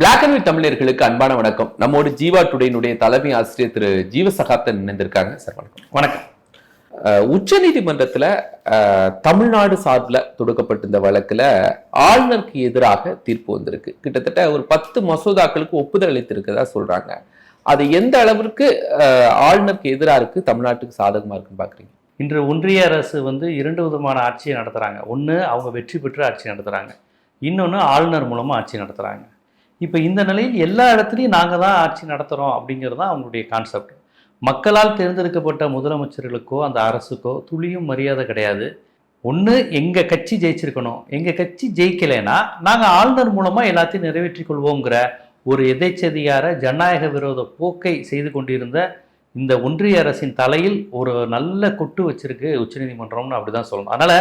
Black and white தமிழர்களுக்கு அன்பான வணக்கம். நம்மோடு ஜீவா டுடேனுடைய தலைமை ஆசிரியர் திரு ஜீவ சகாப்தன் இணைந்திருக்காங்க. சார் வணக்கம். வணக்கம். உச்ச நீதிமன்றத்துல தமிழ்நாடு சார்பில் தொடுக்கப்பட்டிருந்த வழக்குல ஆளுநருக்கு எதிராக தீர்ப்பு வந்திருக்கு. கிட்டத்தட்ட ஒரு பத்து மசோதாக்களுக்கு ஒப்புதல் அளித்திருக்கதா சொல்றாங்க. அது எந்த அளவிற்கு ஆளுநருக்கு எதிராக இருக்கு தமிழ்நாட்டுக்கு சாதகமா இருக்குன்னு பாக்குறீங்க? இன்று ஒன்றிய அரசு வந்து இரண்டு விதமான ஆட்சியை நடத்துகிறாங்க ஒன்று அவங்க வெற்றி பெற்று ஆட்சி நடத்துகிறாங்க இன்னொன்று ஆளுநர் மூலமாக ஆட்சி நடத்துகிறாங்க இப்போ இந்த நிலையில் எல்லா இடத்துலையும் நாங்கள் தான் ஆட்சி நடத்துகிறோம் அப்படிங்கிறது தான் அவங்களுடைய கான்செப்ட் மக்களால் தேர்ந்தெடுக்கப்பட்ட முதலமைச்சர்களுக்கோ அந்த அரசுக்கோ துளியும் மரியாதை கிடையாது. ஒன்று எங்கள் கட்சி ஜெயிச்சிருக்கணும். எங்கள் கட்சி ஜெயிக்கலைன்னா நாங்கள் ஆளுநர் மூலமாக எல்லாத்தையும் நிறைவேற்றி கொள்வோங்கிற ஒரு எதேச்சதிகார ஜனநாயக விரோத போக்கை செய்து கொண்டிருந்த இந்த ஒன்றிய அரசின் தலையில் ஒரு நல்ல கொட்டு வச்சிருக்கு உச்சநீதிமன்றம்னு அப்படிதான் சொல்லணும். அதனால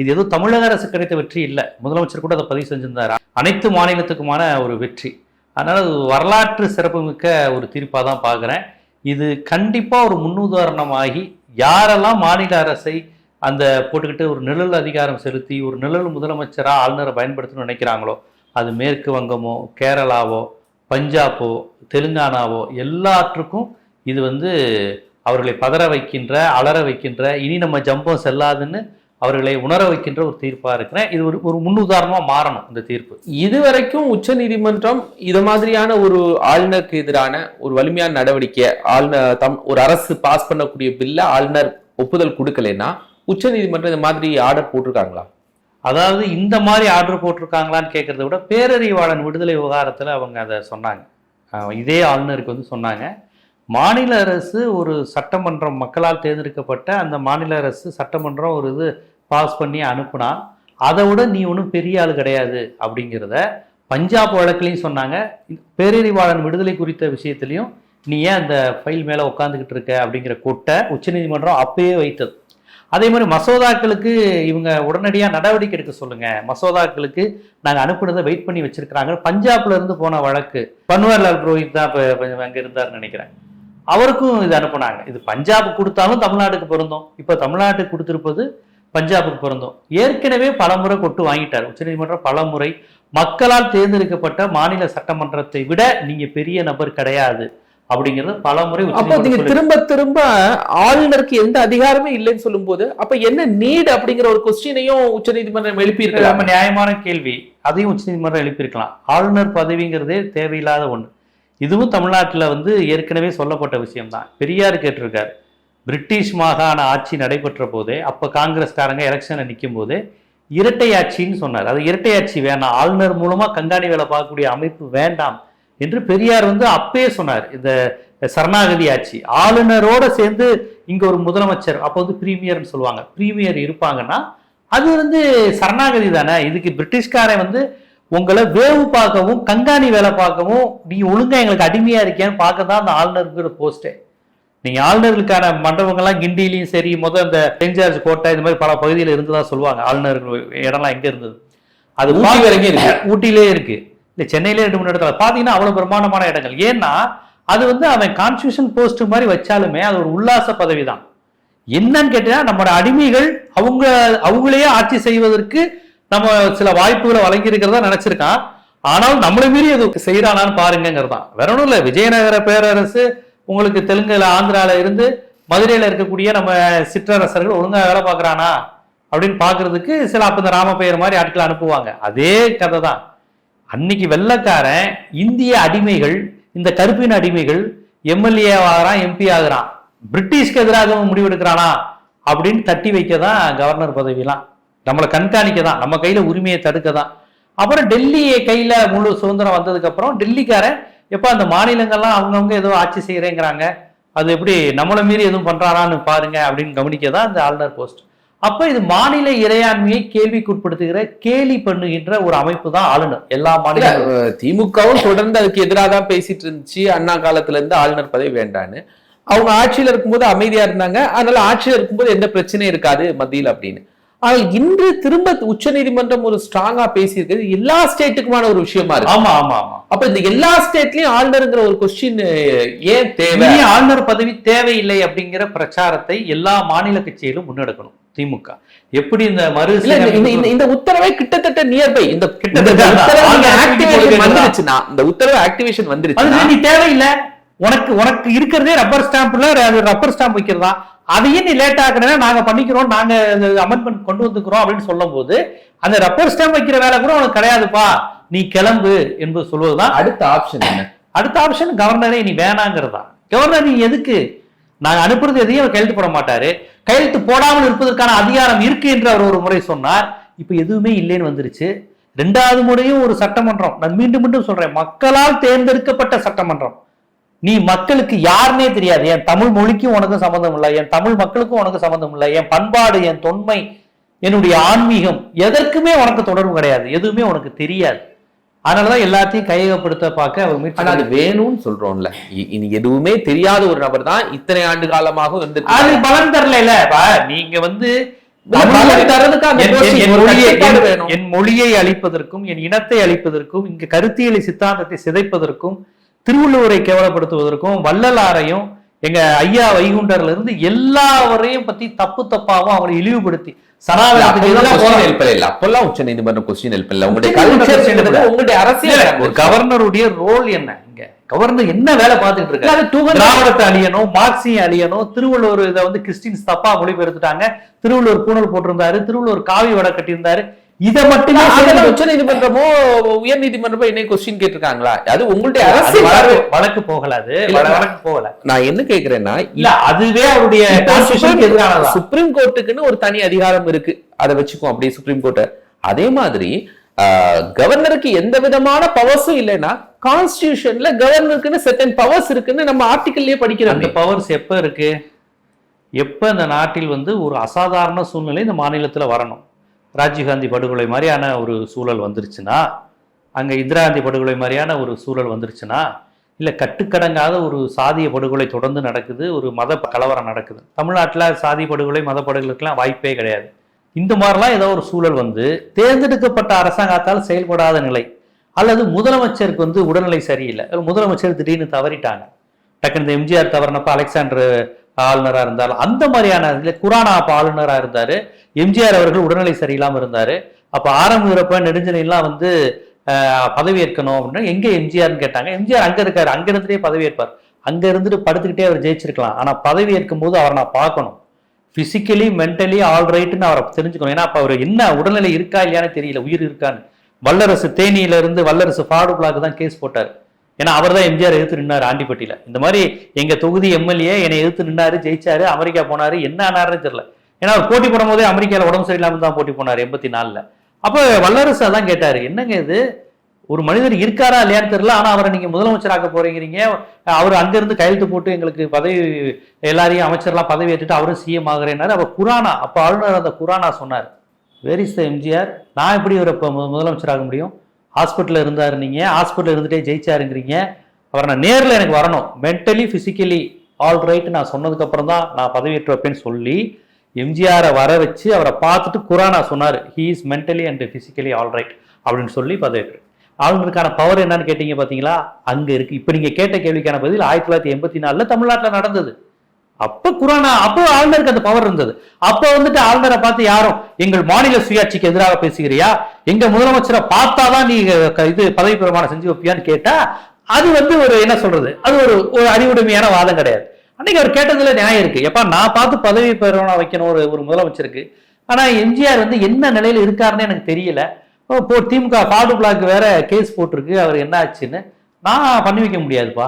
இது ஏதோ தமிழக அரசு கிடைத்த வெற்றி இல்லை. முதலமைச்சர் கூட அதை பதிவு செஞ்சிருந்தார். அனைத்து மாநிலத்துக்குமான ஒரு வெற்றி. அதனால அது வரலாற்று சிறப்புமிக்க ஒரு தீர்ப்பாக தான் பார்க்குறேன் இது கண்டிப்பாக ஒரு முன்னுதாரணமாகி யாரெல்லாம் மாநில அரசை அந்த போட்டுக்கிட்டு ஒரு நிழல் அதிகாரம் செலுத்தி ஒரு நிழல் முதலமைச்சராக ஆளுநரை பயன்படுத்தணும்னு நினைக்கிறாங்களோ அது மேற்கு வங்கமோ கேரளாவோ பஞ்சாபோ தெலுங்கானாவோ எல்லாற்றுக்கும் இது வந்து அவர்களை பதற வைக்கின்ற அலற வைக்கின்ற இனி நம்ம ஜம்பம் செல்லாதுன்னு அவர்களை உணர வைக்கின்ற ஒரு தீர்ப்பாக இருக்கிறேன். இது ஒரு ஒரு முன்னுதாரணமாக மாறணும் இந்த தீர்ப்பு. இதுவரைக்கும் உச்ச நீதிமன்றம் இது மாதிரியான ஒரு ஆளுநருக்கு எதிரான ஒரு வலிமையான நடவடிக்கை ஆளுநர் தம் ஒரு அரசு பாஸ் பண்ணக்கூடிய பில்ல ஆளுநர் ஒப்புதல் கொடுக்கலைன்னா உச்ச நீதிமன்றம் இந்த மாதிரி ஆர்டர் போட்டிருக்காங்களா? அதாவது இந்த மாதிரி ஆர்டர் போட்டிருக்காங்களான்னு கேட்கறத விட பேரறிவாளன் விடுதலை விவகாரத்தில் அவங்க அதை சொன்னாங்க. இதே ஆளுநருக்கு வந்து சொன்னாங்க. மாநில அரசு ஒரு சட்டமன்றம் மக்களால் தேர்ந்தெடுக்கப்பட்ட அந்த மாநில அரசு சட்டமன்றம் ஒரு இது பாஸ் பண்ணி அனுப்புனா அதை விட நீ ஒன்றும் பெரிய ஆள் கிடையாது அப்படிங்கிறத பஞ்சாப் வழக்குலையும் சொன்னாங்க. பேரறிவாளன் விடுதலை குறித்த விஷயத்திலையும் நீ ஏன் அந்த ஃபைல் மேலே உட்காந்துக்கிட்டு இருக்க அப்படிங்கிற கொட்டை உச்சநீதிமன்றம் அப்பயே வைத்தது. அதே மாதிரி மசோதாக்களுக்கு இவங்க உடனடியாக நடவடிக்கை எடுக்க சொல்லுங்கள் மசோதாக்களுக்கு நாங்கள் அனுப்புனதை வெயிட் பண்ணி வச்சுருக்குறாங்க. பஞ்சாப்ல இருந்து போன வழக்கு. பன்வாரிலால் புரோஹித் தான் இப்போ அங்கே இருந்தார்னு நினைக்கிறேன். அவருக்கும் இது அனுப்புனாங்க. இது பஞ்சாப் கொடுத்தாலும் தமிழ்நாட்டுக்கு பொருந்தும். இப்போ தமிழ்நாட்டுக்கு கொடுத்திருப்பது பஞ்சாபுக்கு பொருந்தும். ஏற்கனவே பலமுறை கொட்டு வாங்கிட்டார். உச்சநீதிமன்றம் பலமுறை மக்களால் தேர்ந்தெடுக்கப்பட்ட மாநில சட்டமன்றத்தை விட நீங்க பெரிய நபர் கிடையாது அப்படிங்கிறது பலமுறை அப்போ உச்சநீதிமன்றம் நீங்க. திரும்ப திரும்ப ஆளுநருக்கு எந்த அதிகாரமே இல்லைன்னு சொல்லும்போது அப்ப என்ன நீட் அப்படிங்கிற ஒரு கொஸ்டினையும் உச்ச நீதிமன்றம் எழுப்பி இது ரொம்ப நியாயமான கேள்வி. அதையும் உச்சநீதிமன்றம் எழுப்பியிருக்கலாம். ஆளுநர் பதவிங்கிறதே தேவையில்லாத ஒண்ணு. இதுவும் தமிழ்நாட்டில் வந்து ஏற்கனவே சொல்லப்பட்ட விஷயம்தான். பெரியார் கேட்டிருக்கார் பிரிட்டிஷ் மாகாண ஆட்சி நடைபெற்ற போதே அப்போ காங்கிரஸ்காரங்க எலெக்ஷனை நிற்கும் போதே இரட்டை ஆட்சின்னு சொன்னார். அது இரட்டை ஆட்சி வேணாம். ஆளுநர் மூலமாக கண்காணி வேலை பார்க்கக்கூடிய அமைப்பு வேண்டாம். என்று பெரியார் வந்து அப்பயே சொன்னார் இந்த சரணாகதி ஆட்சி. ஆளுநரோட சேர்ந்து இங்கே ஒரு முதலமைச்சர் அப்போ வந்து பிரீமியர்னு சொல்லுவாங்க. பிரீமியர் இருப்பாங்கன்னா அது வந்து சரணாகதி தானே. இதுக்கு பிரிட்டிஷ்காரன் வந்து உங்களை வேவு பார்க்கவும் கண்காணி வேலை பார்க்கவும் நீ ஒழுங்கா எங்களுக்கு அடிமையா இருக்கியான்னு பார்க்க தான் அந்த ஆளுநருங்கிற போஸ்டே நீங்க ஆளுநர்களுக்கான மண்டபங்கள்லாம் கிண்டிலையும் சரி முதல் இந்த செயின்ட் ஜார்ஜ் கோட்டை இந்த மாதிரி பல பகுதியில் இருந்ததா சொல்லுவாங்க. ஆளுநர்கள் இடம்லாம் எங்க இருந்தது? அது ஊட்டி வரைக்கும் இருக்கு. ஊட்டியிலே இருக்கு. இல்ல சென்னையிலே ரெண்டு மூணு இடத்துல. பாத்தீங்கன்னா அவ்வளவு பிரம்மாண்டமான இடங்கள். ஏன்னா அது வந்து அவன் கான்ஸ்டியூஷன் போஸ்ட் மாதிரி வச்சாலுமே அது ஒரு உல்லாச பதவி தான் என்னன்னு கேட்டீங்கன்னா நம்மளோட அடிமைகள் அவங்க அவங்களையே ஆட்சி செய்வதற்கு நம்ம சில வாய்ப்புகளை வழங்கியிருக்கிறதா நினைச்சிருக்கான் ஆனால் நம்மளை மீறி அது செய்யறானான்னு பாருங்கிறதான் வேற ஒன்றும் இல்லை. விஜயநகர பேரரசு உங்களுக்கு தெலுங்குல ஆந்திரால இருந்து மதுரையில இருக்கக்கூடிய நம்ம சிற்றரசர்கள் ஒழுங்கா வேலை பார்க்கறானா? அப்படின்னு பார்க்கிறதுக்கு சில அப்ப இந்த ராமபெயர் மாதிரி ஆட்களை அனுப்புவாங்க. அதே கதை தான் அன்னைக்கு வெள்ளக்காரன் இந்திய அடிமைகள் இந்த கருப்பின் அடிமைகள் எம்எல்ஏ ஆகிறான் எம்பி ஆகுறான். பிரிட்டிஷ்க்கு எதிராக முடிவெடுக்கிறானா? அப்படின்னு தட்டி வைக்க தான் கவர்னர் பதவியெல்லாம். நம்மளை கண்காணிக்க தான் நம்ம கையில உரிமையை தடுக்க தான் அப்புறம் டெல்லி கையில முழு சுதந்திரம் வந்ததுக்கு அப்புறம் டெல்லிக்காரன் எப்ப அந்த மாநிலங்கள்லாம் அவங்கவுங்க ஏதோ ஆட்சி செய்யறேங்கிறாங்க. அது எப்படி நம்மளை மீறி எதுவும் பண்றாரான்னு பாருங்க அப்படின்னு கவனிக்க தான் இந்த ஆளுநர் போஸ்ட். அப்ப இது மாநில இறையாண்மையை கேள்விக்குட்படுத்துகிற கேலி பண்ணுகின்ற ஒரு அமைப்பு தான் ஆளுநர் எல்லா மாநிலங்களும். திமுகவும் தொடர்ந்து அதுக்கு எதிராக தான் பேசிட்டு இருந்துச்சு. அண்ணா காலத்துல இருந்து ஆளுநர் பதவி வேண்டான்னு. அவங்க ஆட்சியில இருக்கும்போது அமைதியா இருந்தாங்க. அதனால ஆட்சியில இருக்கும்போது எந்த பிரச்சனையும் இருக்காது மத்தியில் அப்படின்னு. ஆனால் இன்று திரும்ப உச்ச நீதிமன்றம் ஒரு ஸ்ட்ராங்கா பேசியிருக்கிறது எல்லா ஸ்டேட்டுக்குமான ஒரு விஷயமா இருக்கு. ஆமா ஆமா ஆமா. அப்ப இந்த எல்லா ஸ்டேட்லயும் ஆளுநருங்கிற ஒரு கொஸ்டின் ஏன் தேவை? ஆளுநர் பதவி தேவையில்லை அப்படிங்கிற பிரச்சாரத்தை எல்லா மாநில கட்சியிலும் முன்னெடுக்கணும் திமுக. எப்படி இந்த மறு இந்த- உத்தரவை கிட்டத்தட்ட நியர்பை இந்த? வந்துருச்சுன்னா இந்த உத்தரவு ஆக்டிவேஷன் வந்துருச்சுன்னா அது நீ தேவையில்லை. உனக்கு உனக்கு இருக்கிறதே ரப்பர் ஸ்டாம்ப்ல ரப்பர் ஸ்டாம்ப் வைக்கிறதா? அதையும் நீ லேட் ஆக்கணும்னா நாங்க பண்ணிக்கிறோம் நாங்க அமெண்ட்மெண்ட் கொண்டு வந்துக்கிறோம் அப்படின்னு சொல்லும் போது அந்த ரப்பர் ஸ்டாம்ப் வைக்கிற வேலை கூட உனக்கு கிடையாதுப்பா. நீ கிளம்பு என்பது சொல்வதுதான். அடுத்த ஆப்ஷன் என்ன? அடுத்த ஆப்ஷன் கவர்னரே நீ வேணாங்கிறதா? கவர்னர் நீ எதுக்கு? நாங்க அனுப்புறது எதையும் அவர் கையெழுத்து போட மாட்டாரு. கையெழுத்து போடாமல் இருப்பதற்கான அதிகாரம் இருக்கு என்று அவர் ஒரு முறை சொன்னார். இப்ப எதுவுமே இல்லைன்னு வந்துருச்சு. ரெண்டாவது முறையும் ஒரு சட்டமன்றம். நான் மீண்டும் மீண்டும் சொல்றேன். மக்களால் தேர்ந்தெடுக்கப்பட்ட சட்டமன்றம். நீ மக்களுக்கு யாருன்னே தெரியாது. என் தமிழ் மொழிக்கும் உனக்கும் சம்மந்தம் இல்லை. என் தமிழ் மக்களுக்கும் உனக்கு சம்மந்தம் இல்லை. என் பண்பாடு என் தொன்மை என்னுடைய ஆன்மீகம் எதற்குமே உனக்கு தொடர்பு கிடையாது. எதுவுமே உனக்கு தெரியாது. அதனாலதான் எல்லாத்தையும் கையகப்படுத்த பார்க்க ஆனா அது வேணும்னு சொல்றோம்ல. இனி எதுவுமே தெரியாத ஒரு நபர் தான் இத்தனை ஆண்டு காலமாக வந்து அது பலன் தரல நீங்க வந்து. என் மொழியை அழிப்பதற்கும் என் இனத்தை அழிப்பதற்கும் இங்க கருத்தியலை சித்தாந்தத்தை சிதைப்பதற்கும் திருவள்ளுவரை கேவலப்படுத்துவதற்கும் வள்ளலாரையும் எங்க ஐயா வைகுண்டர்ல இருந்து எல்லாவரையும் பத்தி தப்பு தப்பாவும் அவரை இழிவுபடுத்தி அப்பெல்லாம் இல்ல உச்ச நீதிமன்றம் கொஸ்டின் question எழுப்பல. உங்களுடைய அரசியல் இல்ல, கவர்னருடைய ரோல் என்ன இங்க? கவர்னர் என்ன வேலை பார்த்துட்டு இருக்காரு? அது 200 திராவிடத்தை அழியணும் மார்க்சியம் அழியணும் திருவள்ளுவர் இதை வந்து கிறிஸ்டின்ஸ் தப்பா மொழிபெயர்த்துட்டாங்க. திருவள்ளுவர் பூணல் போட்டிருந்தாரு. திருவள்ளுவர் காவி வடை கட்டியிருந்தாரு. இதை மட்டுமே. உச்ச நீதிமன்றமோ உயர் நீதிமன்றமோ என்ன கொஸ்டின் கேட்டிருக்காங்களா? அது உங்களுடைய அரசியல் வழக்கு பார்வை. வழக்கு போகல அது. இல்ல, வழ- வழக்கு போகல. நான் என்ன கேக்குறேன்னா இல்ல அதுவே அவருடைய சுப்ரீம் கோர்ட்டுக்குன்னு ஒரு தனி அதிகாரம் இருக்கு. அதை வச்சுக்குவோம் அப்படியே சுப்ரீம் கோர்ட்டை அதே மாதிரி கவர்னருக்கு எந்த விதமான பவர்ஸும் இல்லைன்னா கான்ஸ்டியூஷன்ல கவர்னருக்குன்னு செட்டன் பவர்ஸ் இருக்குன்னு நம்ம ஆர்டிகல்லயே அந்த படிக்கிறோம். பவர்ஸ் எப்ப இருக்கு? எப்ப இந்த நாட்டில் வந்து ஒரு அசாதாரண சூழ்நிலை இந்த மாநிலத்துல வரணும்? ராஜீவ்காந்தி படுகொலை மாதிரியான ஒரு சூழல் வந்துருச்சுன்னா அங்கே இந்திரா காந்தி படுகொலை மாதிரியான ஒரு சூழல் வந்துருச்சுன்னா இல்லை கட்டுக்கடங்காத ஒரு சாதிய படுகொலை தொடர்ந்து நடக்குது ஒரு மத கலவரம் நடக்குது. தமிழ்நாட்டில் சாதி படுகொலை மத படுகொலைக்கெல்லாம் வாய்ப்பே கிடையாது. இந்த மாதிரிலாம் ஏதோ ஒரு சூழல் வந்து தேர்ந்தெடுக்கப்பட்ட அரசாங்கத்தால் செயல்படாத நிலை அல்லது முதலமைச்சருக்கு வந்து உடல்நிலை சரியில்லை. முதலமைச்சர் திடீர்னு தவறிட்டாங்க. டக்குனு இந்த எம்ஜிஆர் தவறினப்ப அலெக்சாண்டர் ஆளுநராக இருந்தார் அந்த மாதிரியான இதில் குரானா அப்போ ஆளுநராக இருந்தார். எம்ஜிஆர் அவர்கள் உடல்நிலை சரியில்லாமல் இருந்தார். அப்போ ஆரம்புகிறப்ப நெடுஞ்செழியெல்லாம் வந்து பதவி ஏற்கணும் அப்படின்னா எங்கே எம்ஜிஆர்னு கேட்டாங்க. எம்ஜிஆர் அங்கே இருக்கார் அங்கே இருந்துட்டே பதவி ஏற்பார். அங்கே இருந்துட்டு படுத்துக்கிட்டே அவர் ஜெயிச்சிருக்கலாம். ஆனால் பதவி ஏற்கும் போது அவரை நான் பார்க்கணும். ஃபிசிக்கலி மென்டலி ஆல் ரைட்னு அவரை தெரிஞ்சுக்கணும். ஏன்னா அப்போ அவர் என்ன உடல்நிலை இருக்கா இல்லையான்னு தெரியல. உயிர் இருக்கான்னு. வல்லரசு தேனியிலிருந்து வல்லரசு ஃபாடு பிளாக் தான் கேஸ் போட்டார். ஏன்னா அவர் தான் எம்ஜிஆர் எதிர்த்து நின்னார் ஆண்டிப்பட்டியில. இந்த மாதிரி எங்க தொகுதி எம்எல்ஏ என்னை எதிர்த்து நின்னாரு ஜெயிச்சாரு அமெரிக்கா போனாரு என்ன ஆனாருன்னு தெரியல. ஏன்னா அவர் போட்டி போடும் போதே அமெரிக்காவில் உடம்பு சரியில்லாமல் தான் போட்டி போனாரு எண்பத்தி நாலுல அப்போ வல்லரசு அதான் கேட்டாரு என்னங்க இது? ஒரு மனிதர் இருக்காரா இல்லையான்னு தெரியல ஆனால் அவரை நீங்கள் முதலமைச்சராக்க போறீங்கிறீங்க. அவர் அங்கேருந்து கையெழுத்து போட்டு எங்களுக்கு பதவி எல்லாரையும் அமைச்சர்லாம் பதவி ஏற்றுட்டு அவரும் சிஎம் ஆகிறேனாரு அப்போ குரானா அப்போ ஆளுநர் அந்த குரானா சொன்னார். வேர் இஸ் த எம்ஜிஆர் நான் எப்படி இவரை இப்போ முதலமைச்சராக முடியும்? ஹாஸ்பிட்டலில் இருந்தார் நீங்கள் ஹாஸ்பிட்டலில் இருந்துகிட்டே ஜெயிச்சாருங்கிறீங்க. அவரை நான் நேரில் எனக்கு வரணும். மென்டலி ஃபிசிக்கலி ஆல் ரைட் நான் சொன்னதுக்கப்புறம் தான் நான் பதவியேற்று வைப்பேன்னு சொல்லி எம்ஜிஆரை வர வச்சு அவரை பார்த்துட்டு குரானா சொன்னார். He is mentally and physically all right அப்படின்னு சொல்லி பதவியேற்று ஆளுநருக்கான பவர் என்னன்னு கேட்டீங்க பார்த்தீங்களா அங்கே இருக்குது இப்போ நீங்கள் கேட்ட கேள்விக்கான பதில் ஆயிரத்தி தொள்ளாயிரத்தி எண்பத்தி நாலுல தமிழ்நாட்டில் நடந்தது. அப்ப குரானா அப்போ ஆளுநருக்கு அந்த பவர் இருந்தது. அப்ப வந்துட்டு ஆளுநரை பார்த்து யாரும் எங்கள் மாநில சுயாட்சிக்கு எதிராக பேசுகிறியா? எங்க முதலமைச்சரை பார்த்தாதான் நீ க- இது பதவி பிரமாணம் செஞ்சு வைப்பியான்னு கேட்டா அது வந்து ஒரு என்ன சொல்றது அது ஒரு ஒரு அறிவுடைமையான வாதம் கிடையாது. அன்னைக்கு அவர் கேட்டதுல நியாயம் இருக்கு. எப்பா நான் பார்த்து பதவி பிரமாணம் வைக்கணும் ஒரு ஒரு முதலமைச்சருக்கு. ஆனா எம்ஜிஆர் வந்து என்ன நிலையில இருக்காருன்னு எனக்கு தெரியல. இப்போ இப்போ திமுக பாடு பிளாக் வேற கேஸ் போட்டிருக்கு அவர் என்ன ஆச்சுன்னு நான் பண்ணி வைக்க முடியாதுப்பா.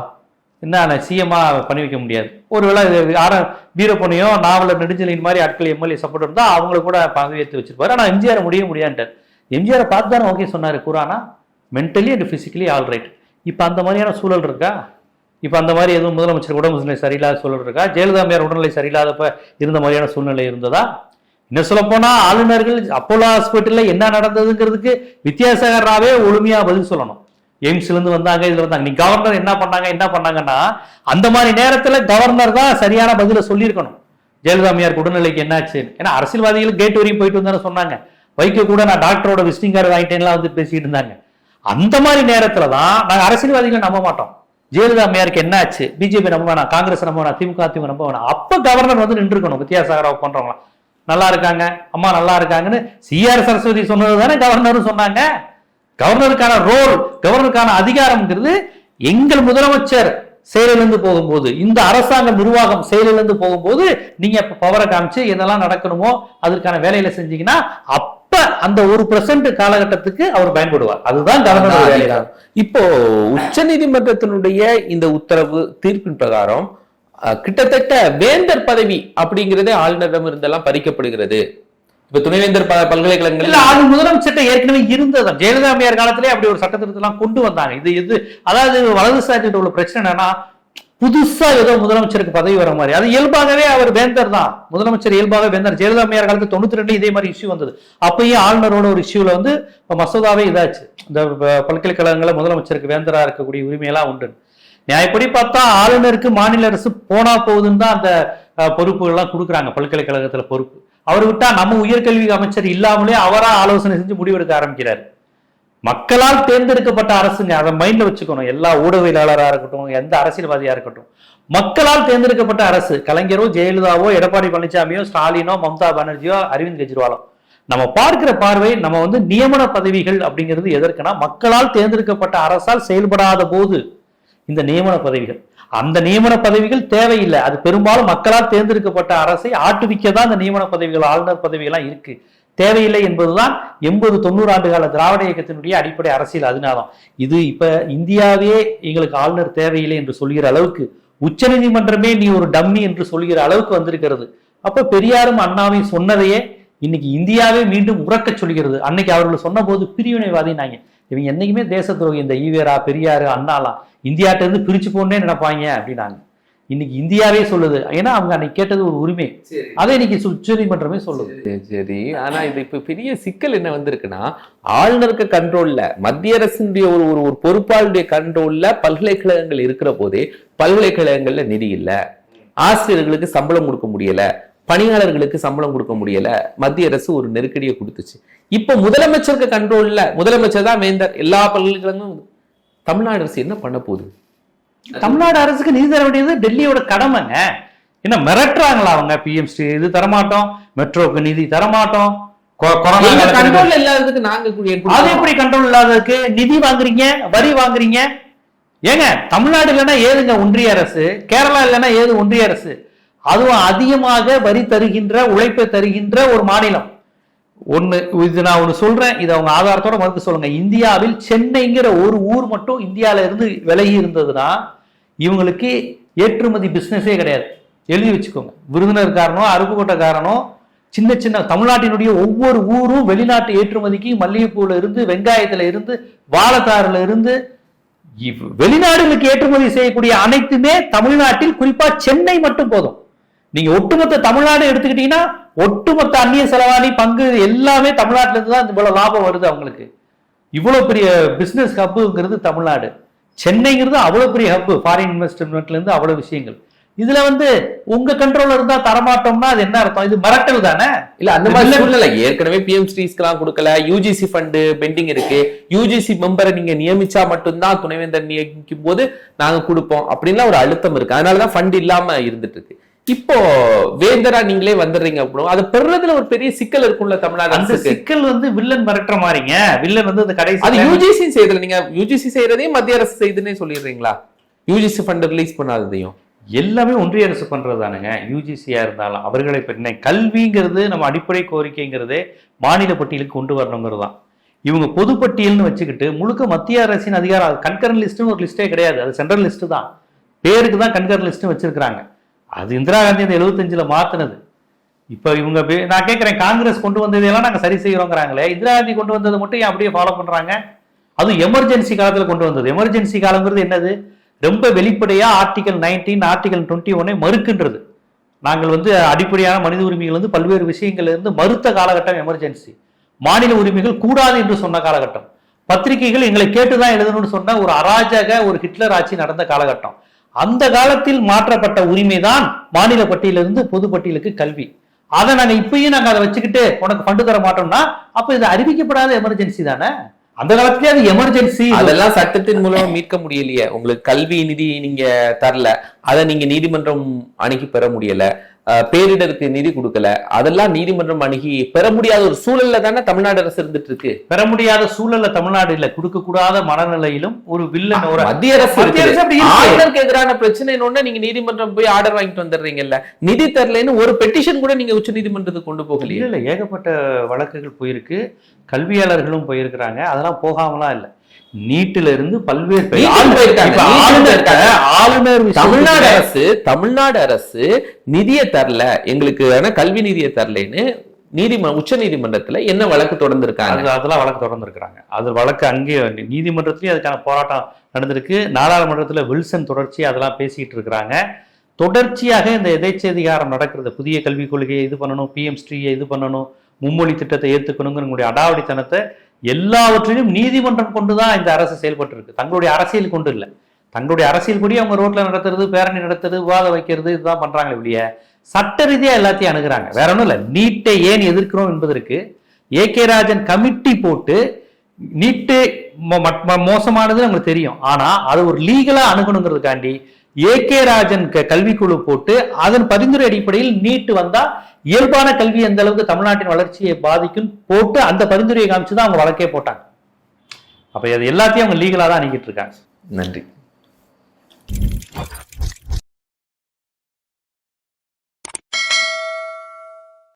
என்ன சிஎம்மா பண்ணி வைக்க முடியாது. ஒருவேளை இது ஆர வீரப்பனையோ நாவலர் நெடுஞ்சலின் மாதிரி ஆட்கள் எம்எல்ஏ சப்போர்ட் இருந்தால் அவங்கள கூட பதவி வச்சிருப்பாரு. ஆனால் எம்ஜிஆர் முடிய முடியான்ட்டார். எம்ஜிஆரை பார்த்து தானே ஓகே சொன்னார் Khurana? Mentally and physically all right இப்போ அந்த மாதிரியான சூழல் இருக்கா? இப்போ அந்த மாதிரி எதுவும் முதலமைச்சர் உடம்பு சரியில்லாத சூழல் இருக்கா? ஜெயலலிதா உடல்நிலை சரியில்லாதப்ப இருந்த மாதிரியான சூழ்நிலை இருந்ததா? இன்னும் சொல்லப்போனால் ஆளுநர்கள் அப்போலோ ஹாஸ்பிட்டலில் என்ன நடந்ததுங்கிறதுக்கு வித்யாசாகர் ராவே பதில் சொல்லணும். எய்ம்ஸ்லேருந்து வந்தாங்க இதில் வந்தாங்க. நீ கவர்னர் என்ன பண்ணாங்க என்ன பண்ணாங்கன்னா அந்த மாதிரி நேரத்தில் கவர்னர் தான் சரியான பதிலை சொல்லியிருக்கணும். ஜெயலலிதா உடல்நிலைக்கு என்னாச்சு? ஏன்னா அரசியல்வாதிகள் கேட் வரையும் போயிட்டு வந்தாலும் சொன்னாங்க. வைக்க கூட நான் டாக்டரோட விசிட்டிங் கார்டு வாங்கிட்டேன்லாம் வந்து பேசிட்டு இருந்தாங்க. அந்த மாதிரி நேரத்தில் தான் நாங்கள் அரசியல்வாதிகளை நம்ப மாட்டோம். ஜெயலலிதா அம்மையாருக்கு என்ன ஆச்சு பிஜேபி நம்ப வேணாம் காங்கிரஸ் நம்ப வேணாம் திமுக அதிமுக நம்ப வேணாம். அப்போ கவர்னர் வந்து நின்றுக்கணும் வித்யாசாகராவ் பண்றவங்களாம் நல்லா இருக்காங்க அம்மா நல்லா இருக்காங்கன்னு சிஆர் சரஸ்வதி சொன்னது தானே கவர்னரும் சொன்னாங்க. கவர்னருக்கான ரோல் கவர்னருக்கான அதிகாரம்ங்கிறது எங்கள் முதலமைச்சர் செயலிலிருந்து போகும்போது இந்த அரசாங்க நிர்வாகம் செயலிலிருந்து போகும்போது நீங்க இப்ப பவரை காமிச்சு என்னெல்லாம் நடக்கணுமோ அதற்கான வேலையில செஞ்சீங்கன்னா அப்ப அந்த ஒரு பெர்சன்ட் காலகட்டத்துக்கு அவர் பயன்படுவார். அதுதான் கவர்னர் வேலை. இப்போ உச்சநீதிமன்றத்தினுடைய இந்த உத்தரவு தீர்ப்பின் பிரகாரம் கிட்டத்தட்ட வேந்தர் பதவி அப்படிங்கிறதே ஆளுநரிடம் இருந்தெல்லாம் பறிக்கப்படுகிறது. இப்ப துணைவேந்தர் ப- பல்கலைக்கழகங்கள் அது முதலமைச்சர்கிட்ட ஏற்கனவே இருந்தது. ஜெயலலிதா அம்மையார் காலத்திலே அப்படி ஒரு சட்ட கொண்டு வந்தாங்க. இது இது அதாவது வலதுசாரிகிட்ட உள்ள பிரச்சனை என்னன்னா புதுசா ஏதோ முதலமைச்சருக்கு பதவி வர மாதிரி. அது இயல்பாகவே அவர் வேந்தர் தான். முதலமைச்சர் இயல்பாகவே வேந்தர். ஜெயலலிதா அம்மையார் காலத்து தொண்ணூத்தி ரெண்டு இதே மாதிரி இஷ்யூ வந்தது. அப்பயும் ஆளுநரோட ஒரு இஷ்யூல வந்து இப்ப மசோதாவே இதாச்சு. இந்த பல்கலைக்கழகங்களை முதலமைச்சருக்கு வேந்தரா இருக்கக்கூடிய உரிமையெல்லாம் உண்டு. நியாயப்படி பார்த்தா ஆளுநருக்கு மாநில அரசு போனா போகுதுன்னு தான் அந்த பொறுப்புகள்லாம் கொடுக்குறாங்க. பல்கலைக்கழகத்துல பொறுப்பு. அவர் விட்டா நம்ம உயர்கல்வி அமைச்சர் இல்லாமலே அவரா ஆலோசனை செஞ்சு முடிவெடுக்க ஆரம்பிக்கிறார். மக்களால் தேர்ந்தெடுக்கப்பட்ட அரசுங்க அதை மைண்ட்ல வச்சுக்கணும். எல்லா ஊடகவியலாளராக இருக்கட்டும் எந்த அரசியல்வாதியா இருக்கட்டும். மக்களால் தேர்ந்தெடுக்கப்பட்ட அரசு கலைஞரோ ஜெயலலிதாவோ எடப்பாடி பழனிசாமியோ ஸ்டாலினோ மம்தா பானர்ஜியோ அரவிந்த் கெஜ்ரிவாலோ. நம்ம பார்க்கிற பார்வை நம்ம வந்து நியமன பதவிகள் அப்படிங்கிறது எதற்குனா மக்களால் தேர்ந்தெடுக்கப்பட்ட அரசால் செயல்படாத போது இந்த நியமன பதவிகள். அந்த நியமன பதவிகள் தேவையில்லை. அது பெரும்பாலும் மக்களால் தேர்ந்தெடுக்கப்பட்ட அரசை ஆட்டுவிக்க தான் அந்த நியமன பதவிகள் ஆளுநர் பதவிகள்லாம் இருக்கு. தேவையில்லை என்பதுதான் எண்பது தொண்ணூறு ஆண்டு கால திராவிட இயக்கத்தினுடைய அடிப்படை அரசியல் அதனாலும். இது இப்ப இந்தியாவே எங்களுக்கு ஆளுநர் தேவையில்லை என்று சொல்கிற அளவுக்கு உச்சநீதிமன்றமே நீ ஒரு டம்மி என்று சொல்கிற அளவுக்கு வந்திருக்கிறது. அப்ப பெரியாரும் அண்ணாவையும் சொன்னதையே இன்னைக்கு இந்தியாவே மீண்டும் உறக்க சொல்கிறது. அன்னைக்கு அவர்கள் சொன்னபோது பிரிவினைவாதினாங்க. இவங்க என்னைக்குமே தேச துரோகி இந்த ஈவேரா பெரியாரு அண்ணாலாம் இந்தியாட்ட இருந்து பிரிச்சு போடனே நினைப்பாங்க அப்படின்னாங்க. இன்னைக்கு இந்தியாவே சொல்லுது. ஏன்னா அவங்க அன்னைக்கு கேட்டது ஒரு உரிமை. அதை இன்னைக்கு உச்சநீதிமன்றமே சொல்லுது. சரி, சரி. ஆனா இது இப்ப பெரிய சிக்கல் என்ன வந்திருக்குன்னா ஆளுநருக்கு கண்ட்ரோல்ல மத்திய அரசினுடைய ஒரு ஒரு ஒரு பொறுப்பாளுடைய கண்ட்ரோல்ல பல்கலைக்கழகங்கள் இருக்கிற போதே பல்கலைக்கழகங்கள்ல நிதி இல்ல. ஆசிரியர்களுக்கு சம்பளம் கொடுக்க முடியல. பணியாளர்களுக்கு சம்பளம் கொடுக்க முடியல. மத்திய அரசு ஒரு நெருக்கடியை கொடுத்துச்சு. இப்ப முதலமைச்சருக்கு கண்ட்ரோல்ல முதலமைச்சர் தான் வேந்தர் எல்லா பல்கலைக்கழகங்களும் தமிழ்நாடு அரசு என்ன பண்ண போகுது? தமிழ்நாடு அரசுக்கு நிதி தர வேண்டியது டெல்லியோட கடமைங்க. என்ன மிரட்டுறாங்களா அவங்க பிஎம்சி இது தரமாட்டோம். மெட்ரோக்கு நிதி தரமாட்டோம். கொ- கொரோனா எங்க காலத்துல- கண்ட்ரோல்ல இல்லாததுக்கு நாங்க அது. எப்படி கண்ட்ரோல் இல்லாததுக்கு? நிதி வாங்குறீங்க வரி வாங்குறீங்க? ஏங்க தமிழ்நாடு இல்லைன்னா ஏதுங்க ஒன்றிய அரசு? கேரளா இல்லைன்னா ஏது ஒன்றிய அரசு? அதுவும் அதிகமாக வரி தருகின்ற உழைப்பை தருகின்ற ஒரு மாநிலம். ஒன்று இது நான் ஒன்று சொல்றேன் இதை அவங்க ஆதாரத்தோட மறுத்து சொல்லுங்க. இந்தியாவில் சென்னைங்கிற ஒரு ஊர் மட்டும் இந்தியாவில இருந்து விலகி இருந்ததுன்னா இவங்களுக்கு ஏற்றுமதி பிஸ்னஸே கிடையாது. எழுதி வச்சுக்கோங்க. விருதுநர்காரனோ அருப்புக்கோட்டைக்காரனோ சின்ன சின்ன தமிழ்நாட்டினுடைய ஒவ்வொரு ஊரும் வெளிநாட்டு ஏற்றுமதிக்கு மல்லிகைப்பூல இருந்து வெங்காயத்துல இருந்து வாழைத்தாறுல இருந்து வெளிநாடுகளுக்கு ஏற்றுமதி செய்யக்கூடிய அனைத்துமே தமிழ்நாட்டில் குறிப்பா சென்னை மட்டும் போதும். நீங்க ஒட்டுமொத்த தமிழ்நாடு எடுத்துக்கிட்டீங்கன்னா ஒட்டுமொத்த அந்நிய செலவாணி பங்கு எல்லாமே தமிழ்நாட்டுல இருந்து தான் இவ்வளவு லாபம் வருது அவங்களுக்கு. இவ்வளவு பெரிய பிசினஸ் ஹப்புங்கிறது தமிழ்நாடு. சென்னைங்கிறது அவ்வளவு பெரிய ஹப்பு ஃபாரின் இன்வெஸ்ட்மெண்ட்ல இருந்து அவ்வளவு விஷயங்கள். இதுல வந்து உங்க கண்ட்ரோல்ல இருந்தா தரமாட்டோம்னா அது என்ன அர்த்தம்? இது மிரட்டல் தானே? இல்ல அந்த மாதிரி இல்ல. ஏற்கனவே பிஎம் ஸ்ரீஸ்க்கெல்லாம் கொடுக்கல. யூஜிசி ஃபண்டு பெண்டிங் இருக்கு. யூஜிசி மெம்பரை நீங்க நியமிச்சா மட்டும்தான் துணைவேந்தர் நியமிக்கும் போது நாங்க கொடுப்போம். அப்படின்லாம் ஒரு அழுத்தம் இருக்கு. அதனாலதான் ஃபண்ட் இல்லாம இருந்துட்டு இருக்கு. இப்போ வேந்தரா நீங்களே வந்துடுறீங்க அப்படின்னா அதை பெறுறதுல ஒரு பெரிய சிக்கல் இருக்கும்ல தமிழ்நாடு அந்த சிக்கல் வந்து வில்லன் மிரட்டுற மாதிரிங்க. வில்லன் வந்து அந்த கடைசி அது யூஜிசி செய்யறதுல நீங்க யூஜிசி செய்யறதையும் மத்திய அரசு செய்யுதுன்னே சொல்லிடுறீங்களா? யூஜிசி ஃபண்ட் ரிலீஸ் பண்ணாததையும். எல்லாமே ஒன்றிய அரசு பண்றது தானுங்க. யூஜிசியா இருந்தாலும் அவர்களை பற்றின கல்விங்கிறது நம்ம அடிப்படை கோரிக்கைங்கிறதே மாநில பட்டியலுக்கு கொண்டு வரணுங்கிறது தான். இவங்க பொதுப்பட்டியல்னு வச்சுக்கிட்டு முழுக்க மத்திய அரசின் அதிகாரம் கண்கரன் லிஸ்ட்னு ஒரு லிஸ்டே கிடையாது. அது சென்ட்ரல் லிஸ்ட் தான். பேருக்கு தான் கண்கரன் லிஸ்ட் வச்சிருக்காங்க அது இந்திரா காந்தி அந்த எழுபத்தஞ்சில் மாற்றினது இப்போ இவங்க பே- நான் கேட்குறேன் காங்கிரஸ் கொண்டு வந்ததெல்லாம் நாங்கள் சரி செய்கிறோங்கிறாங்களே இந்திரா காந்தி கொண்டு வந்ததை மட்டும் ஏன் அப்படியே ஃபாலோ பண்ணுறாங்க அதுவும் எமர்ஜென்சி காலத்தில் கொண்டு வந்தது. எமர்ஜென்சி காலங்கிறது என்னது? ரொம்ப வெளிப்படையாக ஆர்டிகல் நைன்டீன் ஆர்டிகல் டுவெண்ட்டி ஒன்னை மறுக்கின்றது. நாங்கள் வந்து அடிப்படையான மனித உரிமைகள் வந்து பல்வேறு விஷயங்கள்லேருந்து மறுத்த காலகட்டம் எமர்ஜென்சி மாநில உரிமைகள் கூடாது என்று சொன்ன காலகட்டம். பத்திரிகைகள் எங்களை கேட்டுதான் எழுதணும்னு சொன்ன ஒரு அராஜக ஒரு ஹிட்லர் ஆட்சி நடந்த காலகட்டம். அந்த காலத்தில் மாற்றப்பட்ட உரிமை தான் மாநில பட்டியலிருந்து பொது பட்டியலுக்கு கல்வி. அதை நாங்க இப்பயும் நாங்க அதை வச்சுக்கிட்டு உனக்கு ஃபண்டு தர மாட்டோம்னா அப்ப இது அறிவிக்கப்படாத எமர்ஜென்சி தானே? அந்த காலத்திலே அது எமர்ஜென்சி அதெல்லாம் சட்டத்தின் மூலம் மீட்க முடியலையே. உங்களுக்கு கல்வி நிதி நீங்க தரல. அதை நீங்க நீதிமன்றம் அணுகி பெற முடியல. பேரிடருக்கு நிதி கொடுக்கல. அதெல்லாம் நீதிமன்றம் அணுகி பெற முடியாத ஒரு சூழல்ல தானே தமிழ்நாடு அரசு இருந்துட்டு இருக்கு? பெற முடியாத சூழல்ல தமிழ்நாடு இல்ல கொடுக்க கூடாத மனநிலையிலும் ஒரு வில்லன் ஒரு மத்திய அரசு. ஆளுநருக்கு எதிரான பிரச்சனை நீங்க நீதிமன்றம் போய் ஆர்டர் வாங்கிட்டு வந்துடுறீங்கல்ல. நிதி தரலைன்னு ஒரு பெட்டிஷன் கூட நீங்க உச்ச நீதிமன்றத்துக்கு கொண்டு இல்ல இல்ல ஏகப்பட்ட வழக்குகள் போயிருக்கு. கல்வியாளர்களும் போயிருக்கிறாங்க. அதெல்லாம் போகாமலாம் இல்ல. நீட்டுல இருந்து பல்வேறு ஆளுநர் தமிழ்நாடு அரசு தமிழ்நாடு அரசு நிதியை தரல. எங்களுக்கு கல்வி நிதியை தரலைன்னு நீதிம உச்ச நீதிமன்றத்துல என்ன வழக்கு தொடர்ந்து இருக்காங்க அது அதெல்லாம் வழக்கு தொடர்ந்து இருக்கிறாங்க அது வழக்கு அங்கேயே நீதிமன்றத்திலயும் அதுக்கான போராட்டம் நடந்திருக்கு. நாடாளுமன்றத்துல வில்சன் தொடர்ச்சி அதெல்லாம் பேசிட்டு இருக்கிறாங்க. தொடர்ச்சியாக இந்த எதேச்சதிகாரம் நடக்கிறது புதிய கல்விக் கொள்கையை இது பண்ணணும் பிஎம் ஸ்ரீயை இது பண்ணணும் மும்மொழி திட்டத்தை உங்களுடைய அடாவடித்தனத்தை எல்லாவற்றிலும் நீதிமன்றம் கொண்டுதான் இந்த அரசு செயல்பட்டு இருக்கு தங்களுடைய அரசியல் கொண்டு இல்லை. தங்களுடைய அரசியல் கூடிய அவங்க ரோட்ல நடத்துறது பேரணி நடத்துறது விவாதம் வைக்கிறது இதுதான் பண்றாங்களே இப்படிய சட்ட ரீதியா எல்லாத்தையும் அணுகிறாங்க. வேற ஒன்றும் இல்லை. நீட்டை ஏன் எதிர்க்கிறோம் என்பதற்கு ஏ கே ராஜன் கமிட்டி போட்டு நீட்டு மோ- மட்- ம- மோசமானது நமக்கு தெரியும். ஆனா அது ஒரு லீகலா அணுகணுங்கிறதுக்காண்டி ஏ கே ராஜன் கல்விக்குழு போட்டு அதன் பரிந்துரை அடிப்படையில் நீட்டு வந்தா இயல்பான கல்வி எந்த அளவுக்கு தமிழ்நாட்டின் வளர்ச்சியை பாதிக்கும் போட்டு அந்த பரிந்துரையை காமிச்சு தான் அவங்க வழக்கே போட்டாங்க. அப்ப அது எல்லாத்தையும் அவங்க லீகலா தான் அணுகிட்டு இருக்காங்க. நன்றி.